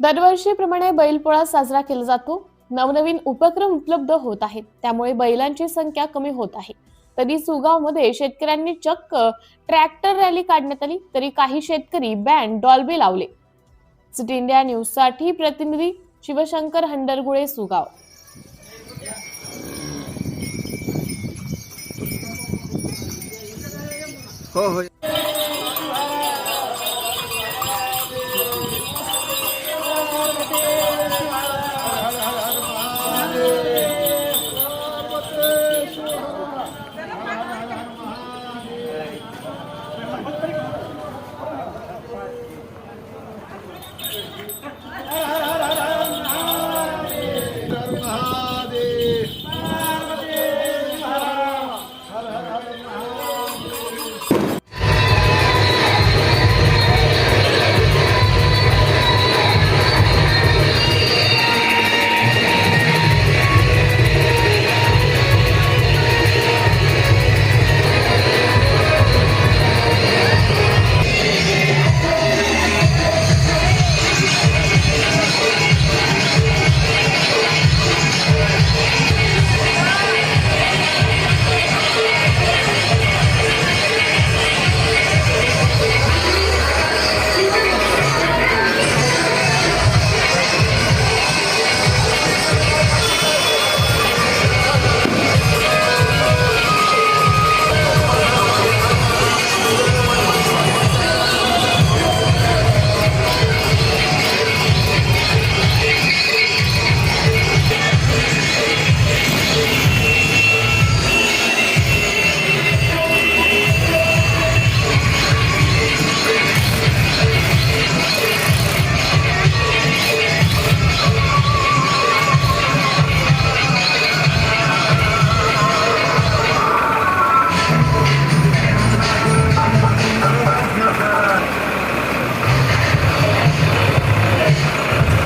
दरवर्षीप्रमाणे बैलपोळा साजरा केला जातो. नवनवीन उपक्रम उपलब्ध होत आहेत. त्यामुळे बैलांची संख्या कमी होत आहे. तरी सुगावमध्ये शेतकऱ्यांनी चक्क ट्रॅक्टर रॅली काढण्यात आली. तरी काही शेतकरी बँड डॉल्बे लावले. सिटी इंडिया न्यूजसाठी प्रतिनिधी शिवशंकर हंडरगुळे सुगाव. हो हो.